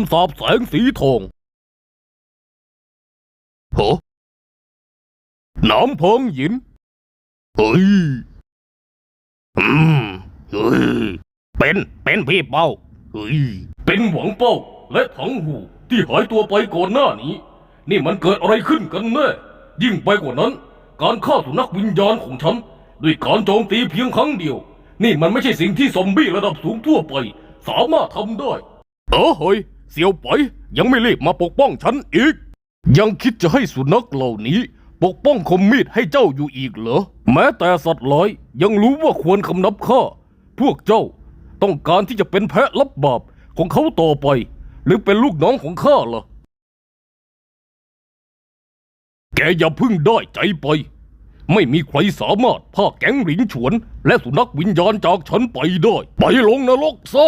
ำสาบแสงสีทองโหน้ำพองหยิน เฮ้ย อืม เฮ้ย เป็น เป็นพี่เป้า เฮ้ย เป็นหวังเป้า และถังหูที่หายตัวไปก่อนหน้านี้ นี่มันเกิดอะไรขึ้นกันแน่ ยิ่งไปกว่านั้น การฆ่าสุนัขวิญญาณของฉัน ด้วยการโจมตีเพียงครั้งเดียว นี่มันไม่ใช่สิ่งที่ซอมบี้ระดับสูงทั่วไป สามารถทำได้ เออเฮ้ย เสียวไปยังไม่รีบมาปกป้องฉันอีก ยังคิดจะให้สุนัขเหล่านี้ ปกป้องคมมีดให้เจ้าอยู่อีกเหรอ แม้แต่สัตว์ร้ายยังรู้ว่าควรคำนับข้า พวกเจ้าต้องการที่จะเป็นแพะรับบาปของเขาต่อไป หรือเป็นลูกน้องของข้าล่ะแกอย่าพึ่งได้ใจไป ไม่มีใครสามารถพาแก๊งหลิงฉวน และสุนัขวิญญาณจากฉันไปได้ ไปลงนรกซะ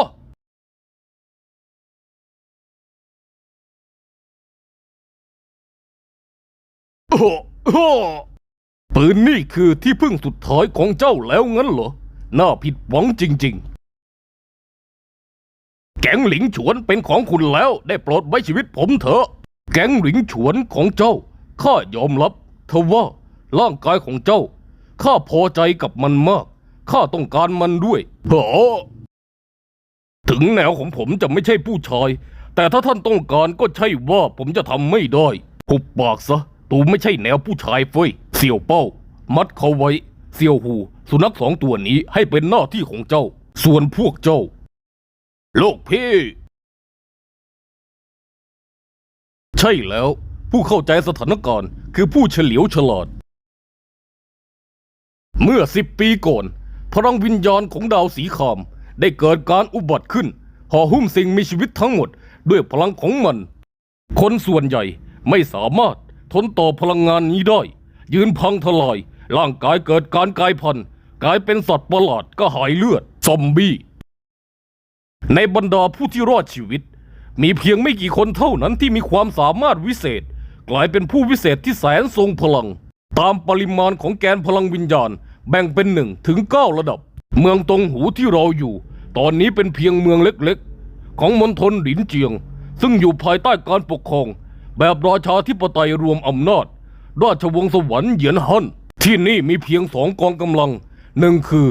ปืนนี่คือที่พึ่งสุดท้ายของเจ้าแล้วงั้นเหรอ น่าผิดหวังจริง ๆ แก๊งหลิงฉวนเป็นของคุณแล้วได้โปรดไว้ชีวิตผมเถอะ แก๊งหลิงฉวนของเจ้า ข้ายอมรับเทว่าร่างกายของเจ้า ข้าพอใจกับมันมาก ข้าต้องการมันด้วยเหรอถึงแนวของผมจะไม่ใช่ผู้ชาย แต่ถ้าท่านต้องการก็ใช่ว่าผมจะทำไม่ได้หุบปากซะ ตูไม่ใช่แนวผู้ชายเฟ้ยเสี่ยวเป้า มัดเขาไว้ เสี่ยวหู สุนัขสองตัวนี้ให้เป็นหน้าที่ของเจ้า ส่วนพวกเจ้า โลกพี่ ใช่แล้ว ผู้เข้าใจสถานการณ์ คือผู้เฉลียวฉลาด เมื่อสิบปีก่อน พลังวิญญาณของดาวสีขาม ได้เกิดการอุบัติขึ้นห่อหุ้มสิ่งมีชีวิตทั้งหมด ด้วยพลังของมัน คนส่วนใหญ่ไม่สามารถ ทนต่อพลังงานนี้ได้ ยืนพังทลาย ร่างกายเกิดการกลายพันธุ์กลายเป็นสัตว์ประหลาดก็หายเลือด ซอมบี้ ในบรรดาผู้ที่รอดชีวิต มีเพียงไม่กี่คนเท่านั้นที่มีความสามารถวิเศษ กลายเป็นผู้วิเศษที่แสนทรงพลัง ตามปริมาณของแกนพลังวิญญาณ แบ่งเป็นหนึ่งถึงเก้าระดับ เมืองตรงหูที่เราอยู่ ตอนนี้เป็นเพียงเมืองเล็กๆ ของมณฑลหลินเจียง ซึ่งอยู่ภายใต้การปกครอง แบบราชาธิปไตยรวมอำนาจ ราชวงศ์สวรรค์เหยียนฮั่นที่นี่มีเพียงสองกองกำลัง หนึ่งคือ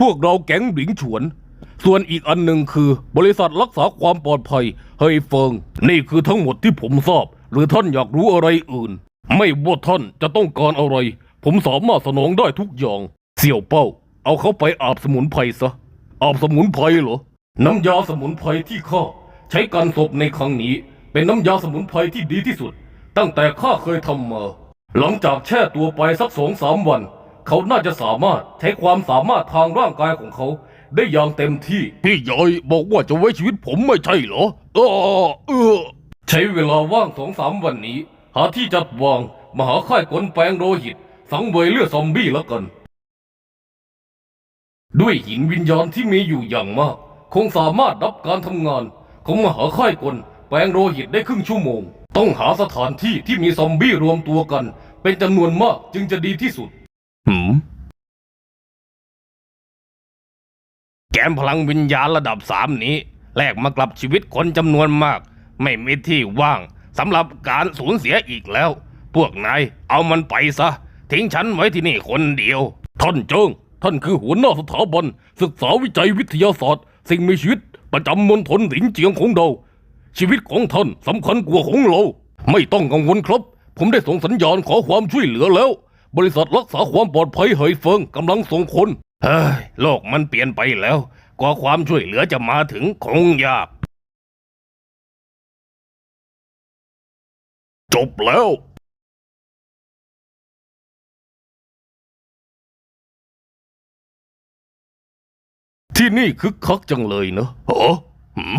พวกเราแก๊งหลิงฉวน ส่วนอีกอันหนึ่งคือบริษัทรักษาความปลอดภัยเฮยเฟิง นี่คือทั้งหมดที่ผมทราบ หรือท่านอยากรู้อะไรอื่น ไม่ว่าท่านจะต้องการอะไร ผมสามารถสนองได้ทุกอย่าง เสี่ยวเป้า เอาเขาไปอาบสมุนไพรซะ อาบสมุนไพรเหรอ น้ำยาสมุนไพรที่ข้าใช้การศพในครั้งนี้ เป็นน้ำยาสมุนไพรที่ดีที่สุด ตั้งแต่ข้าเคยทำมา หลังจากแช่ตัวไปสักสองสามวัน เขาน่าจะสามารถใช้ความสามารถทางร่างกายของเขา ได้อย่างเต็มที่ พี่ใหญ่บอกว่าจะไว้ชีวิตผมไม่ใช่เหรอเออเออ ใช้เวลาว่างสองสามวันนี้ หาที่จัดวางมาหาค่ายกลแปลงโลหิต สังเวยเลือดซอมบี้แล้วกัน ด้วยหินวิญญาณที่มีอยู่อย่างมาก คงสามารถรับการทำงานของมหาค่ายกล แปลงโลหิตได้ครึ่งชั่วโมง ต้องหาสถานที่ที่มีซอมบี้รวมตัวกัน เป็นจำนวนมากจึงจะดีที่สุด หืม แกนพลังวิญญาณระดับสามนี้แลกมากลับชีวิตคนจำนวนมาก ไม่มีที่ว่างสำหรับการสูญเสียอีกแล้ว พวกนายเอามันไปซะ ทิ้งฉันไว้ที่นี่คนเดียว ท่านเจิงท่านคือหัวหน้าสถาบันศึกษาวิจัยวิทยาศาสตร์ สิ่งมีชีวิตประจำมณฑลหลินเจียงของเรา ชีวิตของท่านสำคัญกว่าของเรา ไม่ต้องกังวลครับ ผมได้ส่งสัญญาณขอความช่วยเหลือแล้ว บริษัทรักษาความปลอดภัยเหยเฟิงกำลังส่งคนเฮ้ยโลกมันเปลี่ยนไปแล้ว กว่าความช่วยเหลือจะมาถึงคงยาก จบแล้ว ที่นี่คึกคักจังเลยเนอะเหรอหืม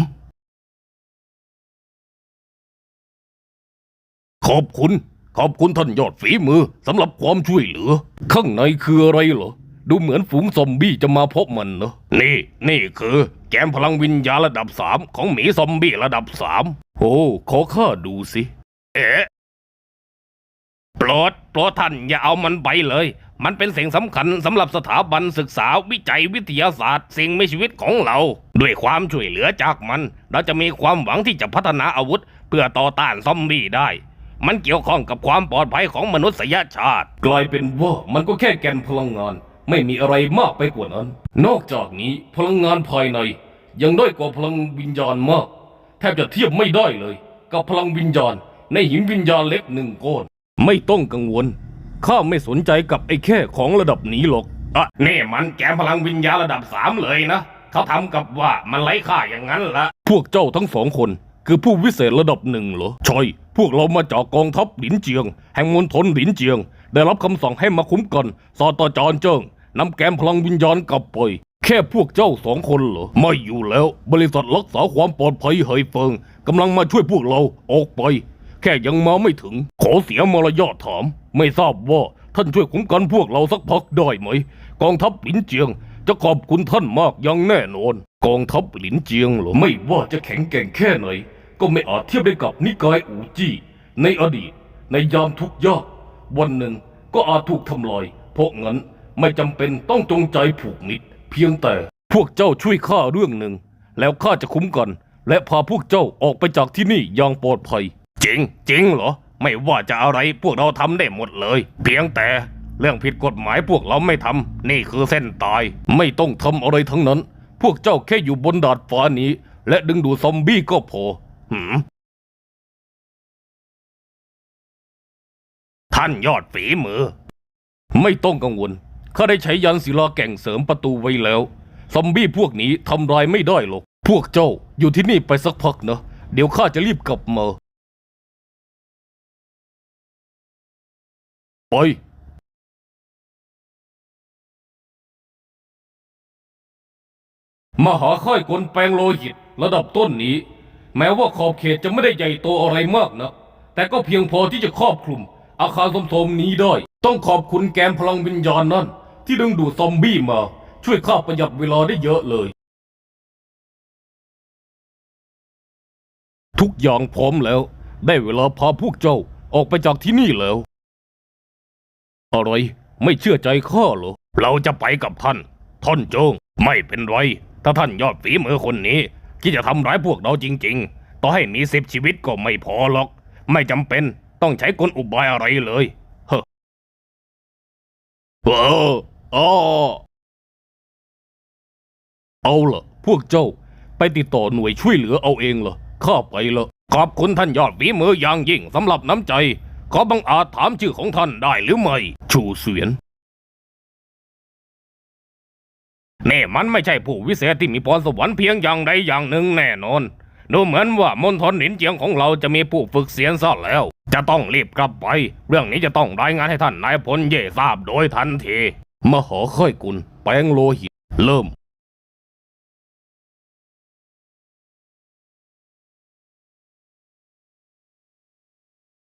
ขอบคุณ ขอบคุณท่านยอดฝีมือสำหรับความช่วยเหลือ ข้างในคืออะไรเหรอ ดูเหมือนฝูงซอมบี้จะมาพบมันเนอะนี่ นี่คือ แกมพลังวิญญาณระดับสามของหมีซอมบี้ระดับสามโอ้ขอข้าดูสิ เอ๊ะโปรดโปรดท่านอย่าเอามันไปเลย มันเป็นสิ่งสำคัญสำหรับสถาบันศึกษาวิจัยวิทยาศาสตร์ สิ่งมีชีวิตของเรา ด้วยความช่วยเหลือจากมัน เราจะมีความหวังที่จะพัฒนาอาวุธ เพื่อต่อต้านซอมบี้ได้ มันเกี่ยวข้องกับความปลอดภัยของมนุษยชาติ กลายเป็นว่ามันก็แค่แกนพลังงาน ไม่มีอะไรมากไปกว่านั้น นอกจากนี้พลังงานภายใน ยังด้อยกว่าพลังวิญญาณมาก แทบจะเทียบไม่ได้เลย กับพลังวิญญาณ ในหินวิญญาณเล็กหนึ่งก้อนไม่ต้องกังวลข้าไม่สนใจกับไอ้แค่ของระดับนี้หรอกอะนี่มันแกมพลังวิญญาณระดับสามเลยนะเขาทำกับว่ามันไร้ค่าอย่างนั้นละพวกเจ้าทั้งสองคน คือผู้วิเศษระดับหนึ่งเหรอใช่พวกเรามาจากกองทัพหลินเจียง แห่งมณฑลหลินเจียง ได้รับคำสั่งให้มาคุ้มกันซอตจารเจิ้งนำแกมพลังวิญญาณกลับไปแค่พวกเจ้าสองคนเหรอ ไม่อยู่แล้ว บริษัทรักษาความปลอดภัยเฮยเฟิงกำลังมาช่วยพวกเราออกไป แค่ยังมาไม่ถึง ขอเสียมารยาทถาม ไม่ทราบว่าท่านช่วยคุ้มกันพวกเราสักพักได้ไหม กองทัพหลินเจียง จะขอบคุณท่านมากอย่างแน่นอน กองทัพหลินเจียงเหรอไม่ว่าจะแข็งแกร่งแค่ไหน ก็ไม่อาจเทียบได้กับนิกายอูจี้ในอดีตในยามทุกยากวันหนึ่งก็อาจถูกทำลายเพราะงั้นไม่จำเป็นต้องจงใจผูกมิตร เพียงแต่พวกเจ้าช่วยข้าเรื่องหนึ่ง แล้วข้าจะคุ้มกัน และพาพวกเจ้าออกไปจากที่นี่อย่างปลอดภัยจริงจริงเหรอ ไม่ว่าจะอะไรพวกเราทำได้หมดเลย เพียงแต่เรื่องผิดกฎหมายพวกเราไม่ทำนี่คือเส้นตาย ไม่ต้องทำอะไรทั้งนั้น พวกเจ้าแค่อยู่บนดาดฟ้านี้ และดึงดูดซอมบี้ก็พอ หืมท่านยอดฝีมือ ไม่ต้องกังวล ข้าได้ใช้ยันศิลาแก่งเสริมประตูไว้แล้ว ซอมบี้พวกนี้ทำลายไม่ได้หรอก พวกเจ้าอยู่ที่นี่ไปสักพักนะ เดี๋ยวข้าจะรีบกลับมาไปมหาค่ายกลแปลงโลหิตระดับต้นนี้ แม้ว่าขอบเขตจะไม่ได้ใหญ่โตอะไรมากนะแต่ก็เพียงพอที่จะครอบคลุม อาคารสมโทมนี้ได้ ต้องขอบคุณแกมพลังวิญญาณนั่น ที่ดึงดูดซอมบี้มา ช่วยข้าประหยัดเวลาได้เยอะเลย ทุกอย่างพร้อมแล้ว ได้เวลาพาพวกเจ้าออกไปจากที่นี่แล้ว อะไร ไม่เชื่อใจข้าเหรอ เราจะไปกับท่าน ท่านโจง ไม่เป็นไร ถ้าท่านยอดฝีมือคนนี้ ที่จะทำร้ายพวกเราจริง ๆ ต่อให้มีสิบชีวิตก็ไม่พอหรอก ไม่จำเป็นต้องใช้กลอุบายอะไรเลย เฮ้อเอออ้อเอาล่ะ พวกเจ้าไปติดต่อหน่วยช่วยเหลือเอาเองเหรอข้าไปละขอบคุณท่านยอดฝีมืออย่างยิ่งสำหรับน้ำใจ ขอบังอาจถามชื่อของท่านได้หรือไม่ ชูเสวียน นี่มันไม่ใช่ผู้วิเศษที่มีพรสวรรค์เพียงอย่างใดอย่างหนึ่งแน่นอน ดูเหมือนว่ามณฑลหนินเจียงของเราจะมีผู้ฝึกเสียนซะแล้ว จะต้องรีบกลับไป เรื่องนี้จะต้องรายงานให้ท่านนายพลเย่ทราบโดยทันที มหาค่อยกุลแปลงโลหิตเริ่ม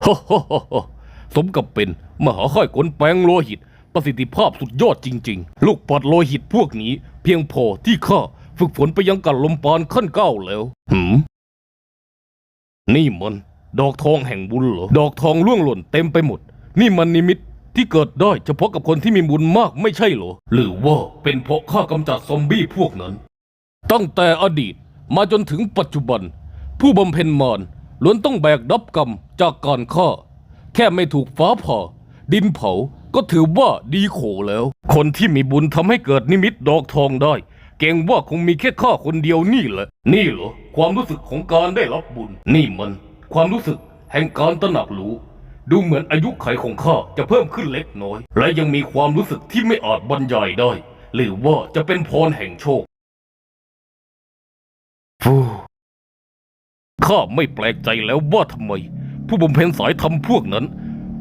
ฮ่าฮ่าฮ่าฮ่าสมกับเป็นมหาค่อยกุลแปลงโลหิต ประสิทธิภาพสุดยอดจริง ๆ ลูกปัดโลหิตพวกนี้ เพียงพอที่ข้าฝึกฝนไปยังกัดลมปานขั้นเก้าแล้ว หืม นี่มัน ดอกทองแห่งบุญเหรอ ดอกทองร่วงหล่นเต็มไปหมด นี่มันนิมิตที่เกิดได้เฉพาะกับคนที่มีบุญมากไม่ใช่เหรอ หรือว่าเป็นเพราะข้ากำจัดซอมบี้พวกนั้น ตั้งแต่อดีตมาจนถึงปัจจุบัน ผู้บำเพ็ญมารล้วนต้องแบกรับกรรมจากการฆ่า แค่ไม่ถูกฟ้าผ่าดินเผา ก็ถือว่าดีโขแล้ว คนที่มีบุญทำให้เกิดนิมิตดอกทองได้ เก่งว่าคงมีแค่ข้าคนเดียวนี่แหละ นี่เหรอความรู้สึกของการได้รับบุญ นี่มัน ความรู้สึกแห่งการตระหนักรู้ ดูเหมือนอายุไขของข้าจะเพิ่มขึ้นเล็กน้อย และยังมีความรู้สึกที่ไม่อาจบรรยายได้ หรือว่าจะเป็นพรแห่งโชคฟูข้าไม่แปลกใจแล้วว่าทำไม ผู้บำเพ็ญสายธรรมพวกนั้น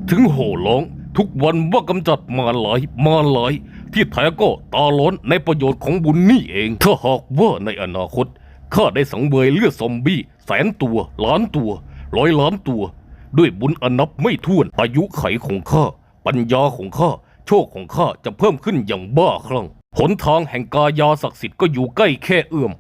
ถึงโห่ร้อง ทุกวันว่ากำจัดมารหลายมารหลายที่แท้ก็ตาล้อนในประโยชน์ของบุญนี่เอง ถ้าหากว่าในอนาคตข้าได้สังเวยเลือดซอมบี้แสนตัวล้านตัว ร้อยล้านตัว ด้วยบุญอนับไม่ถ้วนอายุไขของข้า ปัญญาของข้า โชคของข้าจะเพิ่มขึ้นอย่างบ้าคลั่งหนทางแห่งกายาศักดิ์สิทธิ์ก็อยู่ใกล้แค่เอื้อม